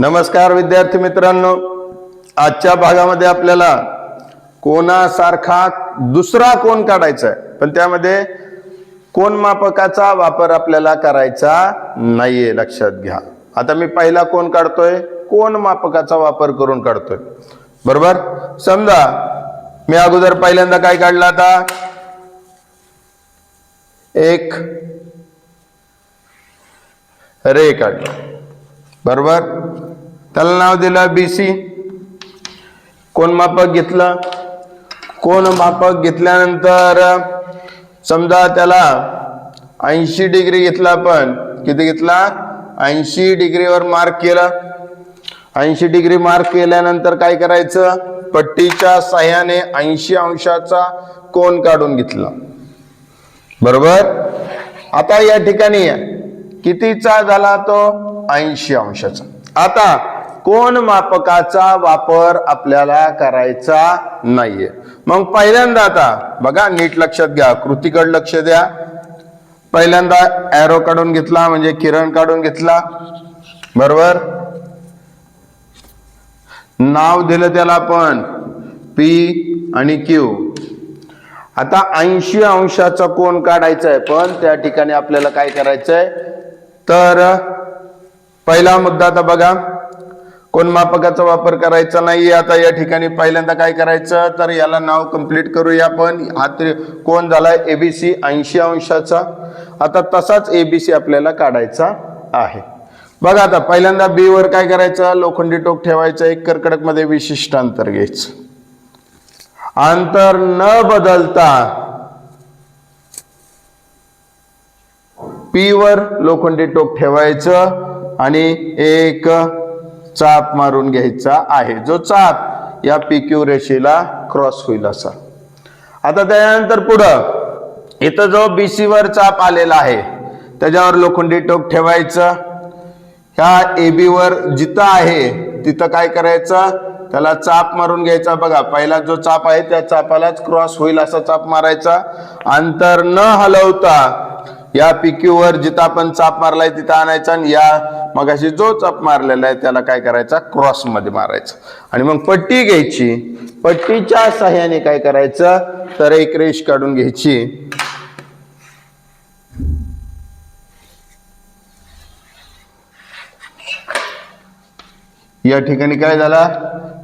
नमस्कार विद्यार्थी मित्रांनो. आजच्या भागामध्ये आपल्याला कोणासारखा दुसरा कोण काढायचा आहे पण त्यामध्ये कोण मापकाचा वापर आपल्याला करायचा नाहीये लक्षात घ्या. आता मी पहिला कोण काढतोय? कोण मापकाचा वापर करून काढतोय? बरोबर? समजा मी अगोदर पहिल्यांदा काय काढला आता? एक रे काढला. बरोबर? त्याला नाव दिलं बी सी कोण मापक घेतलं? कोण मापक घेतल्यानंतर समजा त्याला ऐंशी डिग्री घेतला आपण किती घेतला? ऐंशी डिग्रीवर मार्क केलं. ऐंशी डिग्री मार्क केल्यानंतर काय करायचं? पट्टीच्या साह्याने ऐंशी अंशाचा कोण काढून घेतला. बरोबर? आता या ठिकाणी कितीचा झाला तो? ऐंशी अंशाचा. आता कोण मापकाचा वापर आपल्याला करायचा नाहीये. मग पहिल्यांदा आता बघा नीट लक्षात घ्या कृतीकडे लक्ष द्या. पहिल्यांदा ॲरो काढून घेतला म्हणजे किरण काढून घेतला. बरोबर? नाव दिलं त्याला आपण पी आणि क्यू आता ऐंशी अंशाचा कोण काढायचा आहे पण त्या ठिकाणी आपल्याला काय करायचंय? तर पहिला मुद्दा आता बघा. कोण मापकाचा वापर करायचा नाही आता या ठिकाणी पहिल्यांदा काय करायचं? तर याला नाव कंप्लीट करूया आपण. हा कोण झालाय? एबीसी ऐंशी अंशाचा. आता तसाच एबीसी आपल्याला काढायचा आहे. बघा आता पहिल्यांदा बी वर काय करायचं? लोखंडी टोक ठेवायचं. एक कर्कडकमध्ये विशिष्ट अंतर घ्यायचं. अंतर न बदलता पी वर लोखंडी टोक ठेवायचं आणि एक चाप मारून घ्यायचा आहे. जो चाप या पी क्यू रेषेला क्रॉस होईल असा. आता त्यानंतर पुढं इथं जो बीसी वर चाप आलेला आहे त्याच्यावर लोखंडी टोक ठेवायचं. ह्या एबी वर जिथं आहे तिथं काय करायचं? त्याला चाप मारून घ्यायचा. बघा पहिला जो चाप आहे त्या चापालाच क्रॉस होईल असा चाप मारायचा. अंतर न हलवता या पिक्यू वर जिथं आपण चाप मारलाय तिथं आणायचा आणि या मगाशी जो चाप मारलेला आहे त्याला काय करायचा? क्रॉसमध्ये मारायचा. आणि मग पट्टी घ्यायची. पट्टीच्या सहाय्याने काय करायचं? तर एक रेष काढून घ्यायची. या ठिकाणी काय झाला?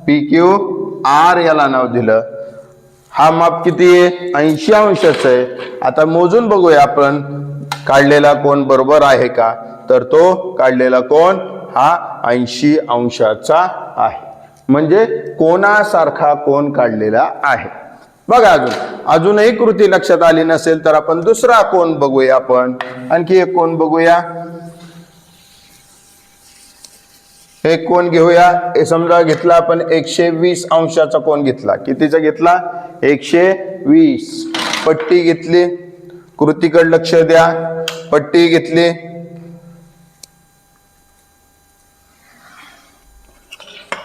पी क्यू आर याला नाव दिलं. हा माप किती आहे? ऐंशी अंशाचा आहे. आता मोजून बघूया आपण. काढलेला कोण बरोबर आहे का? तर तो काढलेला कोण? हा ऐंशी अंशाचा आहे. म्हणजे कोणासारखा कोण काढलेला आहे? बघा अजून. अजूनही कृती लक्षात आली नसेल तर आपण दुसरा कोण बघूया आपण. आणखी एक कोण बघूया? एक कोण घेऊया? हे समजा घेतला आपण एकशे वीस अंशाचा कोण घेतला. कितीचा घेतला? एकशे वीस. पट्टी घेतली. कृतीकडे लक्ष द्या. पट्टी घेतली.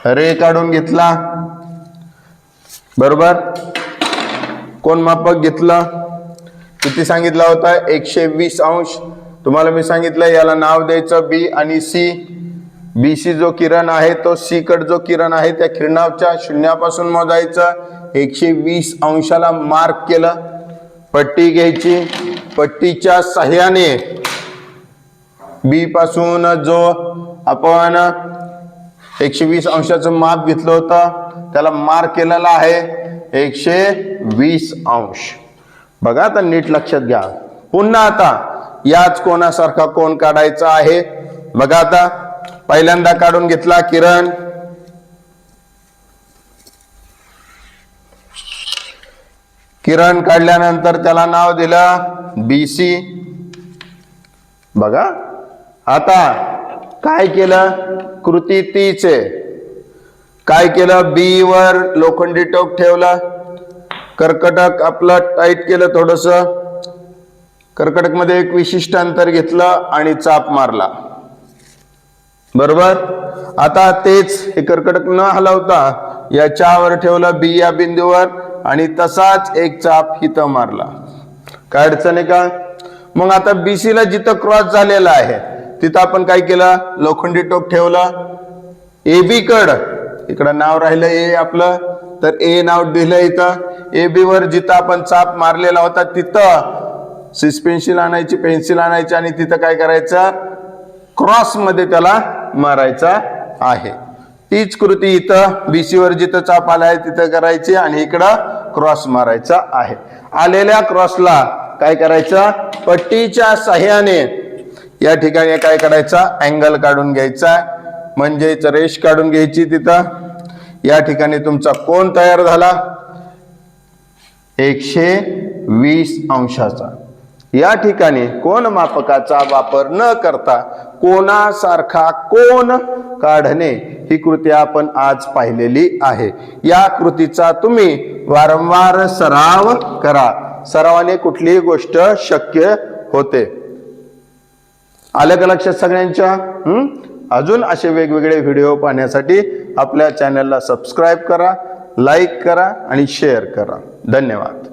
रे काढून घेतला. बरोबर? कोण मापक घेतलं? किती सांगितला होता? एकशे वीस अंश. तुम्हाला मी सांगितलं याला नाव द्यायचं बी आणि सी बी सी जो किरण आहे तो सी कड जो किरण आहे त्या किरणाच्या शून्यापासून मोजायचं. एकशे वीस अंशाला मार्क केलं. पट्टी घ्यायची. पट्टीच्या सहाय्याने बी पासून जो आपण एकशे वीस अंशाचं माप घेतलं होतं त्याला मार्क केलेला आहे एकशे वीस अंश. बघा आता नीट लक्षात घ्या. पुन्हा आता याच कोणासारखा कोण काढायचा आहे? बघा आता पहिल्यांदा काढून घेतला किरण. किरण काढल्यानंतर त्याला नाव दिलं बी सी बघा. आता काय केलं? कृती तीच. आहे काय केलं? बी वर लोखंडी टोक ठेवला. कर्कटक आपलं टाईट केलं थोडस. कर्कटकमध्ये एक विशिष्ट अंतर घेतलं आणि चाप मारला. बरोबर? आता तेच हे कर्कटक न हलवता याच्यावर ठेवलं बी या बिंदूवर. आणि तसाच एक चाप हिथं मारला. काय अडचण आहे का? मग आता बीसी ला जिथं क्रॉस झालेला आहे तिथं आपण काय केलं? लोखंडी टोक ठेवलं. ए बी कड. इकडं नाव राहिलं ए आपलं. तर ए नाव दिलं इथं. ए बी वर जिथं आपण चाप मारलेला होता तिथं सिस्पेन्सिल आणायची पेन्सिल आणायची आणि तिथं काय करायचं? क्रॉसमध्ये त्याला मारायचा आहे. तीच कृती इथं बीसी सीवर जिथं चाप आलाय तिथं करायची आणि इकडं क्रॉस मारायचा आहे. आलेल्या क्रॉसला काय करायचं? पट्टीच्या साह्याने या ठिकाणी काय करायचा? अँगल काढून घ्यायचा. म्हणजेच रेष काढून घ्यायची तिथं. या ठिकाणी तुमचा कोण तयार झाला? एकशे वीस अंशाचा. या ठिकाणी कोण मापकाचा वापर न करता कोणासारखा कोण काढणे ही कृती आपण आज पाहिलेली आहे. या कृतीचा तुम्ही वारंवार सराव करा. सरावाने कुठलीही गोष्ट शक्य होते. आलं का लक्षात सगळ्यांच्या? अजून असे वेगवेगळे व्हिडिओ पाहण्यासाठी आपल्या चॅनलला सबस्क्राईब करा लाईक करा आणि शेअर करा. धन्यवाद.